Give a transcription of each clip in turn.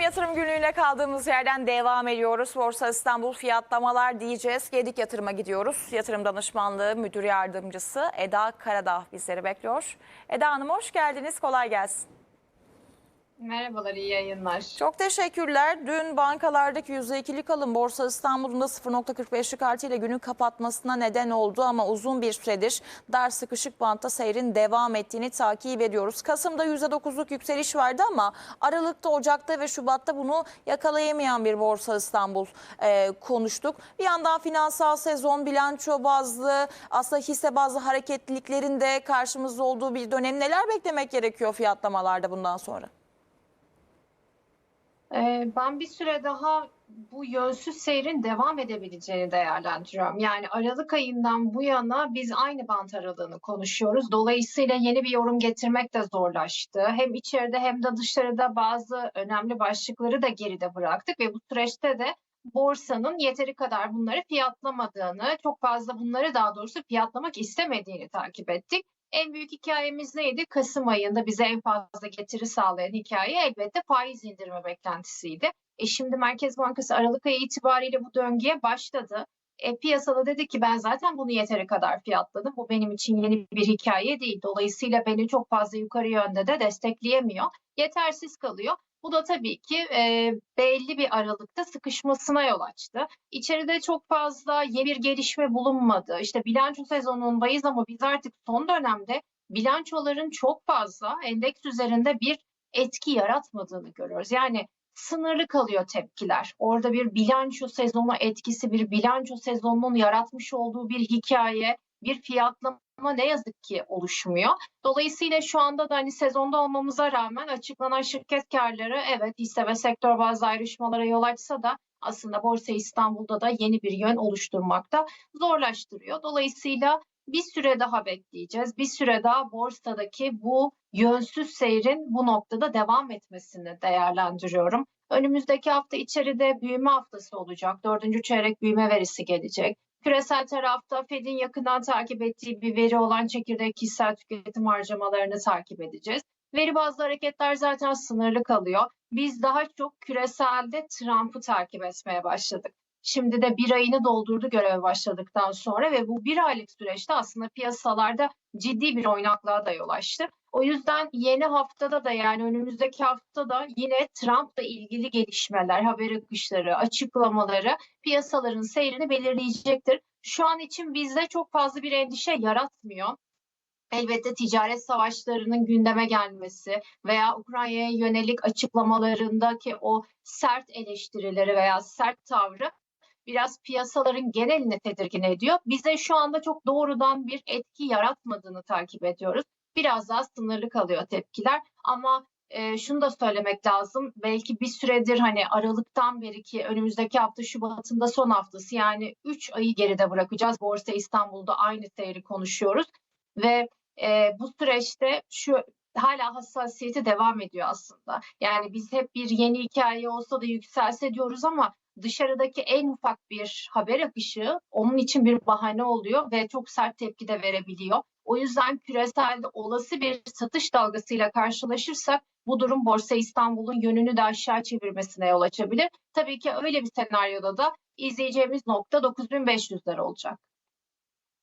Yatırım günlüğüne kaldığımız yerden devam ediyoruz. Borsa İstanbul fiyatlamalar diyeceğiz. Gedik yatırıma gidiyoruz. Yatırım danışmanlığı müdür yardımcısı Eda Karadağ bizleri bekliyor. Eda Hanım hoş geldiniz. Kolay gelsin. Merhabalar, iyi yayınlar. Çok teşekkürler. Dün bankalardaki %2'lik alım Borsa İstanbul'un da 0.45'lik artıyla günün kapatmasına neden oldu ama uzun bir süredir dar sıkışık bantta seyrin devam ettiğini takip ediyoruz. Kasım'da %9'luk yükseliş vardı ama Aralık'ta, Ocak'ta ve Şubat'ta bunu yakalayamayan bir Borsa İstanbul e, konuştuk. Bir yandan finansal sezon, bilanço bazlı, aslında hisse bazlı hareketliliklerin de karşımızda olduğu bir dönem. Neler beklemek gerekiyor fiyatlamalarda bundan sonra? Ee, ben bir süre daha bu yönsüz seyrin devam edebileceğini değerlendiriyorum. Yani Aralık ayından bu yana biz aynı bant aralığını konuşuyoruz. Dolayısıyla yeni bir yorum getirmek de zorlaştı. Hem içeride hem de dışarıda bazı önemli başlıkları da geride bıraktık ve bu süreçte de borsanın yeteri kadar bunları fiyatlamadığını, çok fazla bunları daha doğrusu fiyatlamak istemediğini takip ettik. En büyük hikayemiz neydi? Kasım ayında bize en fazla getiri sağlayan hikaye elbette faiz indirimi beklentisiydi. E şimdi Merkez Bankası Aralık ayı itibariyle bu döngüye başladı. E, piyasada dedi ki ben zaten bunu yeteri kadar fiyatladım. Bu benim için yeni bir hikaye değil. Dolayısıyla beni çok fazla yukarı yönde de destekleyemiyor. Yetersiz kalıyor. Bu da tabii ki e, belli bir aralıkta sıkışmasına yol açtı. İçeride çok fazla yeni bir gelişme bulunmadı. İşte bilanço sezonundayız ama biz artık son dönemde bilançoların çok fazla endeks üzerinde bir etki yaratmadığını görüyoruz. Yani sınırlı kalıyor tepkiler. Orada bir bilanço sezonu etkisi, bir bilanço sezonunun yaratmış olduğu bir hikaye, bir fiyatlama ne yazık ki oluşmuyor. Dolayısıyla şu anda da hani sezonda olmamıza rağmen açıklanan şirket karları evet hisse ve sektör bazı ayrışmalara yol açsa da aslında Borsa İstanbul'da da yeni bir yön oluşturmakta zorlaştırıyor. Dolayısıyla bir süre daha bekleyeceğiz. Bir süre daha borsadaki bu yönsüz seyrin bu noktada devam etmesini değerlendiriyorum. Önümüzdeki hafta içeride büyüme haftası olacak. Dördüncü çeyrek büyüme verisi gelecek. Küresel tarafta Fed'in yakından takip ettiği bir veri olan çekirdek kişisel tüketim harcamalarını takip edeceğiz. Veri bazlı hareketler zaten sınırlı kalıyor. Biz daha çok küreselde Trump'ı takip etmeye başladık. Şimdi de bir ayını doldurdu göreve başladıktan sonra ve bu bir aylık süreçte aslında piyasalarda ciddi bir oynaklığa da yol açtı. O yüzden yeni haftada da yani önümüzdeki haftada yine Trump'la ilgili gelişmeler, haber akışları, açıklamaları piyasaların seyrini belirleyecektir. Şu an için bizde çok fazla bir endişe yaratmıyor. Elbette ticaret savaşlarının gündeme gelmesi veya Ukrayna'ya yönelik açıklamalarındaki o sert eleştirileri veya sert tavrı biraz piyasaların genelini tedirgin ediyor. Bize şu anda çok doğrudan bir etki yaratmadığını takip ediyoruz. Biraz daha sınırlı kalıyor tepkiler ama e, şunu da söylemek lazım. Belki bir süredir hani Aralık'tan beri ki önümüzdeki hafta Şubat'ın da son haftası yani 3 ayı geride bırakacağız. Borsa İstanbul'da aynı seyri konuşuyoruz ve e, bu süreçte şu hala hassasiyeti devam ediyor aslında. Yani biz hep bir yeni hikaye olsa da yükselse diyoruz ama dışarıdaki en ufak bir haber akışı onun için bir bahane oluyor ve çok sert tepki de verebiliyor. O yüzden küreselde olası bir satış dalgasıyla karşılaşırsak bu durum Borsa İstanbul'un yönünü de aşağı çevirmesine yol açabilir. Tabii ki öyle bir senaryoda da izleyeceğimiz nokta 9500'ler olacak.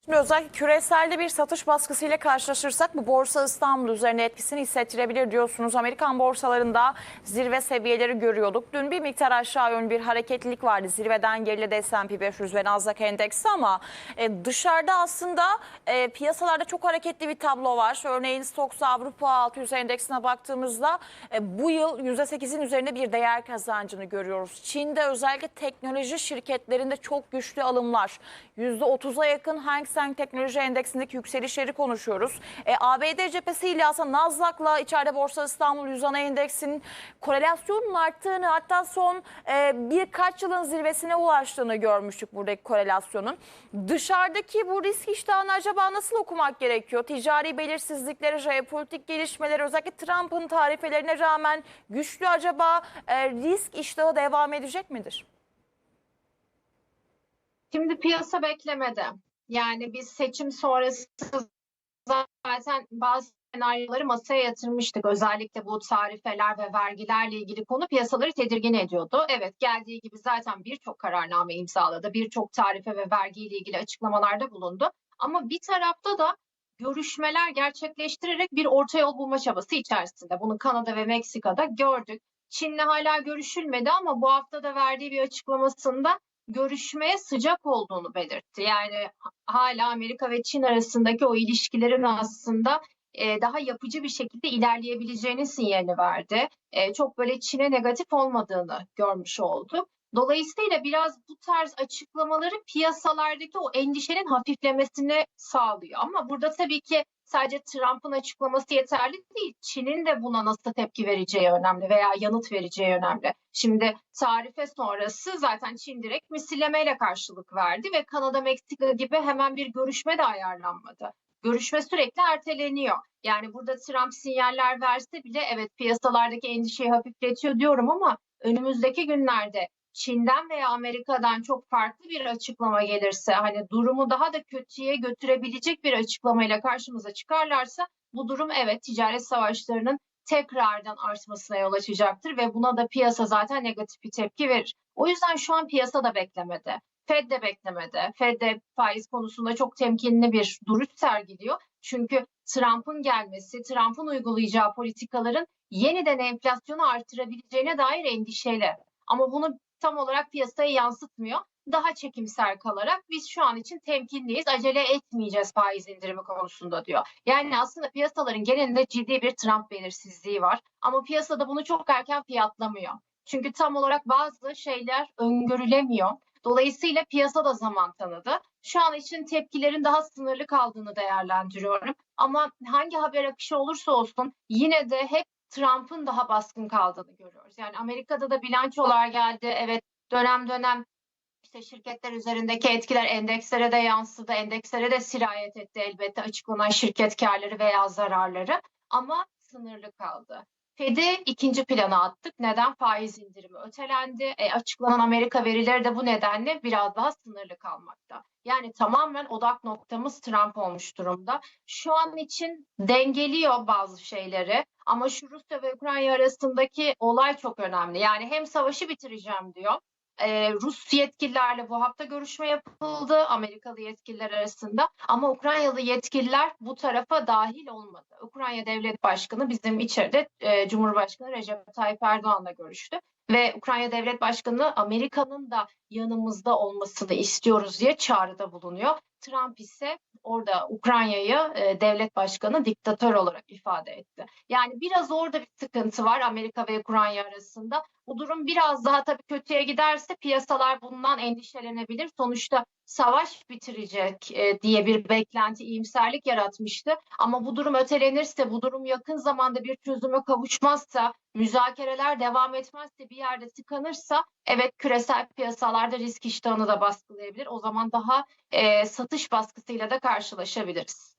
Özellikle küreselde bir satış baskısıyla karşılaşırsak bu Borsa İstanbul üzerine etkisini hissettirebilir diyorsunuz. Amerikan borsalarında zirve seviyeleri görüyorduk. Dün bir miktar aşağı yönlü bir hareketlilik vardı. Zirveden geriledi S&P 500 ve Nasdaq endeksi ama e, dışarıda aslında e, piyasalarda çok hareketli bir tablo var. Örneğin Stoxx Avrupa 600 endeksine baktığımızda e, bu yıl %8'in üzerinde bir değer kazancını görüyoruz. Çin'de özellikle teknoloji şirketlerinde çok güçlü alımlar. %30'a yakın Hang Seng Teknoloji Endeksindeki yükselişleri konuşuyoruz. E, ABD cephesiyle aslında Nasdaq'la içeride Borsa İstanbul 100 ana endeksinin korelasyonun arttığını hatta son e, birkaç yılın zirvesine ulaştığını görmüştük buradaki korelasyonun. Dışarıdaki bu risk iştahını acaba nasıl okumak gerekiyor? Ticari belirsizlikleri, jeopolitik gelişmeleri özellikle Trump'ın tarifelerine rağmen güçlü acaba e, risk iştahı devam edecek midir? Şimdi piyasa beklemede. Yani biz seçim sonrası zaten bazı senaryoları masaya yatırmıştık. Özellikle bu tarifeler ve vergilerle ilgili konu piyasaları tedirgin ediyordu. Evet geldiği gibi zaten birçok kararname imzaladı. Birçok tarife ve vergiyle ilgili açıklamalarda bulundu. Ama bir tarafta da görüşmeler gerçekleştirerek bir orta yol bulma çabası içerisinde. Bunu Kanada ve Meksika'da gördük. Çin'le hala görüşülmedi ama bu hafta da verdiği bir açıklamasında görüşmeye sıcak olduğunu belirtti. Yani hala Amerika ve Çin arasındaki o ilişkilerin aslında e, daha yapıcı bir şekilde ilerleyebileceğinin sinyalini verdi. E, çok böyle Çin'e negatif olmadığını görmüş olduk. Dolayısıyla biraz bu tarz açıklamaları piyasalardaki o endişenin hafiflemesini sağlıyor. Ama burada tabii ki sadece Trump'ın açıklaması yeterli değil. Çin'in de buna nasıl tepki vereceği önemli veya yanıt vereceği önemli. Şimdi tarife sonrası zaten Çin direkt misillemeyle karşılık verdi ve Kanada, Meksika gibi hemen bir görüşme de ayarlanmadı. Görüşme sürekli erteleniyor. Yani burada Trump sinyaller verse bile evet piyasalardaki endişeyi hafifletiyor diyorum ama önümüzdeki günlerde Çin'den veya Amerika'dan çok farklı bir açıklama gelirse hani durumu daha da kötüye götürebilecek bir açıklamayla karşımıza çıkarlarsa bu durum evet ticaret savaşlarının tekrardan artmasına yol açacaktır ve buna da piyasa zaten negatif bir tepki verir. O yüzden şu an piyasa da beklemede. Fed de beklemede. Fed de faiz konusunda çok temkinli bir duruş sergiliyor. Çünkü Trump'ın gelmesi, Trump'ın uygulayacağı politikaların yeniden enflasyonu artırabileceğine dair endişeyle. Ama bunu tam olarak piyasaya yansıtmıyor. Daha çekimser kalarak biz şu an için temkinliyiz, acele etmeyeceğiz faiz indirimi konusunda diyor. Yani aslında piyasaların genelinde ciddi bir Trump belirsizliği var. Ama piyasada bunu çok erken fiyatlamıyor. Çünkü tam olarak bazı şeyler öngörülemiyor. Dolayısıyla piyasa da zaman tanıdı. Şu an için tepkilerin daha sınırlı kaldığını değerlendiriyorum. Ama hangi haber akışı olursa olsun yine de hep Trump'ın daha baskın kaldığını görüyoruz. Yani Amerika'da da bilançolar geldi. Evet dönem dönem işte şirketler üzerindeki etkiler endekslere de yansıdı. Endekslere de sirayet etti elbette açıklanan şirket karları veya zararları. Ama sınırlı kaldı. Fed'i ikinci plana attık. Neden? Faiz indirimi ötelendi. E, açıklanan Amerika verileri de bu nedenle biraz daha sınırlı kalmakta. Yani tamamen odak noktamız Trump olmuş durumda. Şu an için dengeliyor bazı şeyleri ama şu Rusya ve Ukrayna arasındaki olay çok önemli. Yani hem savaşı bitireceğim diyor. Ee, Rus yetkililerle bu hafta görüşme yapıldı Amerikalı yetkililer arasında ama Ukraynalı yetkililer bu tarafa dahil olmadı. Ukrayna Devlet Başkanı bizim içeride e, Cumhurbaşkanı Recep Tayyip Erdoğan'la görüştü ve Ukrayna Devlet Başkanı Amerika'nın da yanımızda olmasını istiyoruz diye çağrıda bulunuyor. Trump ise orada Ukrayna'yı e, devlet başkanı diktatör olarak ifade etti. Yani biraz orada bir sıkıntı var Amerika ve Ukrayna arasında. Bu durum biraz daha tabii kötüye giderse piyasalar bundan endişelenebilir. Sonuçta savaş bitirecek e, diye bir beklenti, iyimserlik yaratmıştı. Ama bu durum ötelenirse, bu durum yakın zamanda bir çözüme kavuşmazsa, müzakereler devam etmezse, bir yerde tıkanırsa evet küresel piyasalarda risk iştahını da baskılayabilir. O zaman daha e, satış baskısıyla da karşılaşabiliriz.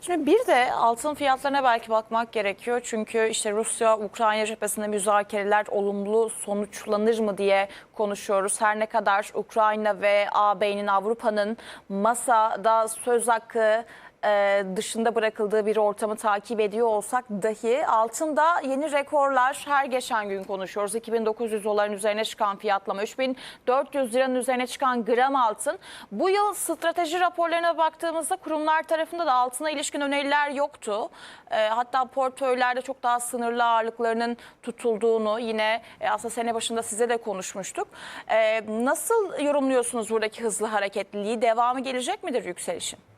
Şimdi bir de altın fiyatlarına belki bakmak gerekiyor. Çünkü işte Rusya-Ukrayna cephesinde müzakereler olumlu sonuçlanır mı diye konuşuyoruz. Her ne kadar Ukrayna ve AB'nin Avrupa'nın masada söz hakkı e, dışında bırakıldığı bir ortamı takip ediyor olsak dahi altında yeni rekorlar her geçen gün konuşuyoruz. 2900 doların üzerine çıkan fiyatlama, 3400 liranın üzerine çıkan gram altın. Bu yıl strateji raporlarına baktığımızda kurumlar tarafında da altına ilişkin öneriler yoktu. E, hatta portföylerde çok daha sınırlı ağırlıklarının tutulduğunu yine e, aslında sene başında size de konuşmuştuk. Nasıl yorumluyorsunuz buradaki hızlı hareketliliği? Devamı gelecek midir yükselişin?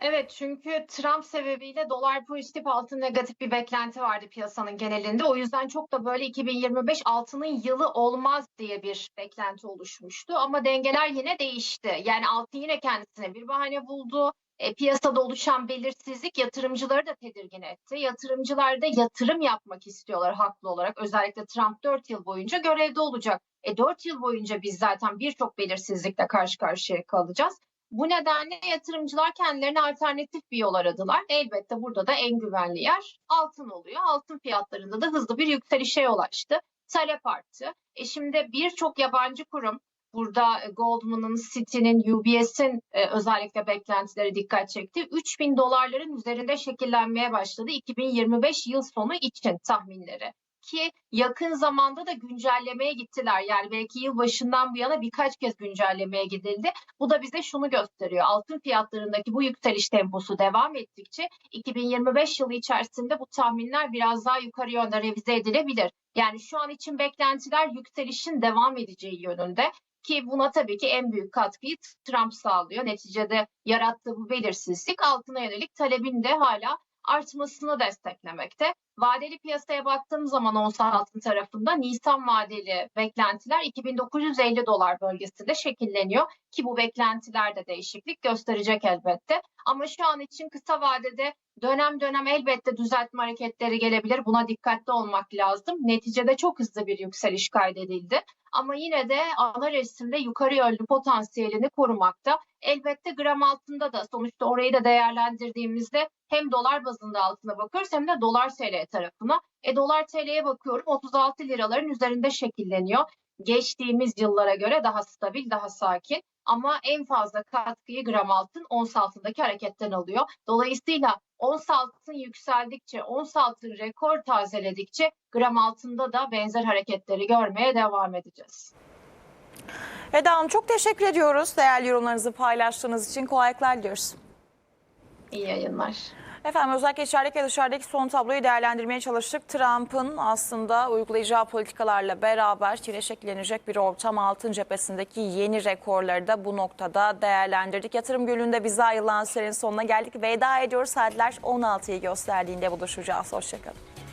Evet çünkü Trump sebebiyle dolar pozitif altın negatif bir beklenti vardı piyasanın genelinde. O yüzden çok da böyle 2025 altının yılı olmaz diye bir beklenti oluşmuştu. Ama dengeler yine değişti. Yani altın yine kendisine bir bahane buldu. E, piyasada oluşan belirsizlik yatırımcıları da tedirgin etti. Yatırımcılar da yatırım yapmak istiyorlar haklı olarak. Özellikle Trump 4 yıl boyunca görevde olacak. E 4 yıl boyunca biz zaten birçok belirsizlikle karşı karşıya kalacağız. Bu nedenle yatırımcılar kendilerine alternatif bir yol aradılar. Elbette burada da en güvenli yer altın oluyor. Altın fiyatlarında da hızlı bir yükselişe yol açtı. Talep arttı. E şimdi birçok yabancı kurum Burada e, Goldman'ın, Citi'nin, UBS'in e, özellikle beklentileri dikkat çekti. 3000 dolarların üzerinde şekillenmeye başladı 2025 yıl sonu için tahminleri. Ki yakın zamanda da güncellemeye gittiler. Yani belki yıl başından bu yana birkaç kez güncellemeye gidildi. Bu da bize şunu gösteriyor. Altın fiyatlarındaki bu yükseliş temposu devam ettikçe 2025 yılı içerisinde bu tahminler biraz daha yukarı yönde revize edilebilir. Yani şu an için beklentiler yükselişin devam edeceği yönünde. Ki buna tabii ki en büyük katkıyı Trump sağlıyor. Neticede yarattığı bu belirsizlik altına yönelik talebin de hala artmasını desteklemekte. Vadeli piyasaya baktığım zaman ons altın tarafında Nisan vadeli beklentiler 2950 dolar bölgesinde şekilleniyor ki bu beklentilerde değişiklik gösterecek elbette. Ama şu an için kısa vadede dönem dönem elbette düzeltme hareketleri gelebilir. Buna dikkatli olmak lazım. Neticede çok hızlı bir yükseliş kaydedildi. Ama yine de ana resimde yukarı yönlü potansiyelini korumakta. Elbette gram altında da sonuçta orayı da değerlendirdiğimizde hem dolar bazında altına bakıyoruz hem de dolar TL tarafına. E dolar TL'ye bakıyorum 36 liraların üzerinde şekilleniyor. Geçtiğimiz yıllara göre daha stabil, daha sakin. Ama en fazla katkıyı gram altın ons altındaki hareketten alıyor. Dolayısıyla ons altın yükseldikçe, ons altın rekor tazeledikçe gram altında da benzer hareketleri görmeye devam edeceğiz. Eda Hanım çok teşekkür ediyoruz. Değerli yorumlarınızı paylaştığınız için kolaylıklar diliyoruz. İyi yayınlar. Efendim özellikle içerideki dışarıdaki son tabloyu değerlendirmeye çalıştık. Trump'ın aslında uygulayacağı politikalarla beraber Çin'e şekillenecek bir ortam altın cephesindeki yeni rekorları da bu noktada değerlendirdik. Yatırım Gölü'nde bize ayrılan sürenin sonuna geldik. Veda ediyoruz. Saatler 16'yı gösterdiğinde buluşacağız. Hoşçakalın.